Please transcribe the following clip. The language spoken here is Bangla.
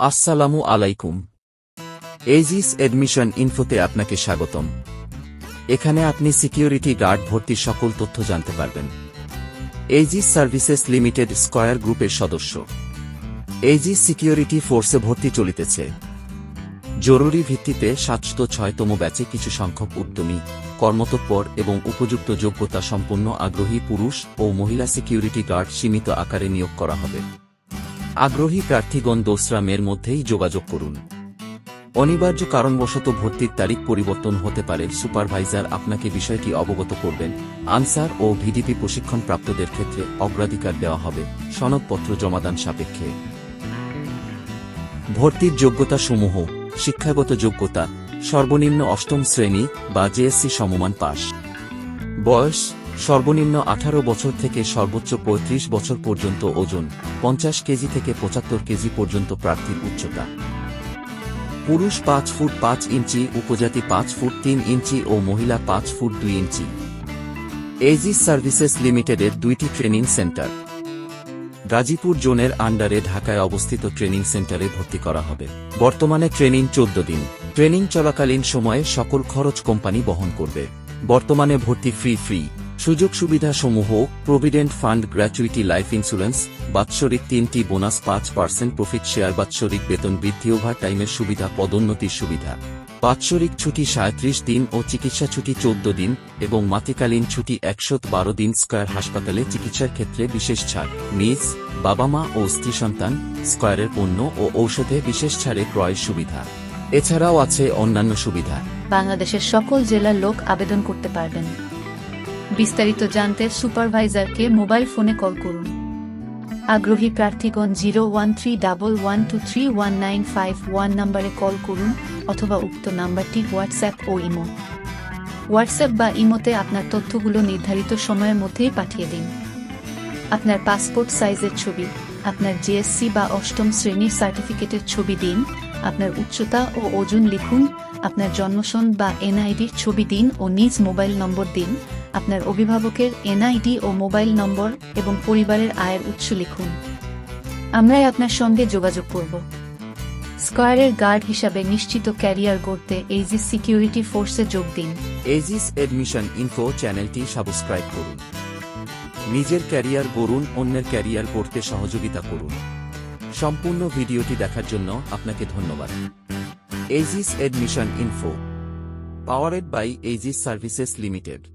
আসসালামু আলাইকুম। এজিস এডমিশন ইনফোতে আপনাকে স্বাগতম। এখানে আপনি সিকিউরিটি গার্ড ভর্তির সকল তথ্য জানতে পারবেন। এজিস সার্ভিসেস লিমিটেড স্কয়ার গ্রুপের সদস্য। এজিস সিকিউরিটি ফোর্সে ভর্তি চলিতেছে। জরুরি ভিত্তিতে সাতশত ছয়তম ব্যাচে কিছু সংখ্যক উদ্যমী, কর্মতৎপর এবং উপযুক্ত যোগ্যতা সম্পন্ন আগ্রহী পুরুষ ও মহিলা সিকিউরিটি গার্ড সীমিত আকারে নিয়োগ করা হবে। আগ্রহী প্রার্থীগণ দোসরা মের মধ্যেই যোগাযোগ করুন। অনিবার্য কারণবশত ভর্তির তারিখ পরিবর্তন হতে পারে। সুপারভাইজার আপনাকে বিষয়টি অবগত করবেন। আনসার ও ভিডিপি প্রশিক্ষণপ্রাপ্তদের ক্ষেত্রে অগ্রাধিকার দেওয়া হবে। সনদপত্র জমাদান সাপেক্ষে। ভর্তির যোগ্যতা সমূহ শিক্ষাগত যোগ্যতা। সর্বনিম্ন অষ্টম শ্রেণি বা জেএসসি সমমান পাস। বয়স সর্বনিম্ন আঠারো বছর থেকে সর্বোচ্চ ৩৫ বছর পর্যন্ত ওজন, পঞ্চাশ কেজি থেকে পঁচাত্তর কেজি পর্যন্ত প্রার্থীর উচ্চতা। পুরুষ পাঁচ ফুট পাঁচ ইঞ্চি, উপজাতি পাঁচ ফুট তিন ইঞ্চি ও মহিলা পাঁচ ফুট দুই ইঞ্চি। এজিস সার্ভিসেস লিমিটেডের দুইটি ট্রেনিং সেন্টার। গাজীপুর জোনের আন্ডারে ঢাকায় অবস্থিত ট্রেনিং সেন্টারে ভর্তি করা হবে। বর্তমানে ট্রেনিং চোদ্দ দিন। ট্রেনিং চলাকালীন সময়ে সকল খরচ কোম্পানি বহন করবে। বর্তমানে ভর্তি ফ্রি ফ্রি। সুযোগ সুবিধা সমূহ provident fund gratuity life insurance বাৎসরিক তিনটি বোনাস পাঁচ পার্সেন্ট প্রফিট শেয়ার, বাৎসরিক বেতন বৃদ্ধি ওভার টাইমের সুবিধা, পদোন্নতির সুবিধা। বাৎসরিক ছুটি সাঁত্রিশ দিন ও চিকিৎসা ছুটি চোদ্দ দিন এবং মাতৃকালীন ছুটি একশো বারো দিন স্কয়ার হাসপাতালে চিকিৎসার ক্ষেত্রে বিশেষ ছাড়। নিজ বাবা মা ও স্ত্রী সন্তান স্কয়ারের পণ্য ও ঔষধে বিশেষ ছাড়ে ক্রয়ের সুবিধা। এছাড়াও আছে অন্যান্য সুবিধা। বাংলাদেশের সকল জেলার লোক আবেদন করতে পারবেন। বিস্তারিত জানতে সুপারভাইজারকে মোবাইল ফোনে কল করুন। আগ্রহী প্রার্থীগণ zero one three double one two three one nine five one নম্বরে কল করুন অথবা উক্ত নাম্বারটি হোয়াটসঅ্যাপ ও ইমো। হোয়াটসঅ্যাপ বা ইমোতে আপনার তথ্যগুলো নির্ধারিত সময়ের মধ্যেই পাঠিয়ে দিন। আপনার পাসপোর্ট সাইজের ছবি, আপনার জিএসসি বা অষ্টম শ্রেণির সার্টিফিকেটের ছবি দিন, আপনার উচ্চতা ও ওজন লিখুন আপনার জন্মসন বা এনআইডির ছবি দিন ও নিজ মোবাইল নম্বর দিন। আপনার অভিভাবকের এনআইডি ও মোবাইল নম্বর এবং পরিবারের আয়ের উৎস লিখুন। আমরাই আপনার সঙ্গে যোগাযোগ করব। স্কয়ারের গার্ড হিসাবে নিশ্চিত ক্যারিয়ার গড়তে এইজি সিকিউরিটি ফোর্সে যোগ দিন। এইজিস এডমিশন ইনফো চ্যানেলটি সাবস্ক্রাইব করুন। নিজের ক্যারিয়ার গড়ুন, অন্যের ক্যারিয়ার গড়তে সহযোগিতা করুন। সম্পূর্ণ ভিডিওটি দেখার জন্য আপনাকে ধন্যবাদ। AGIS admission info. Powered by AGIS Services Limited.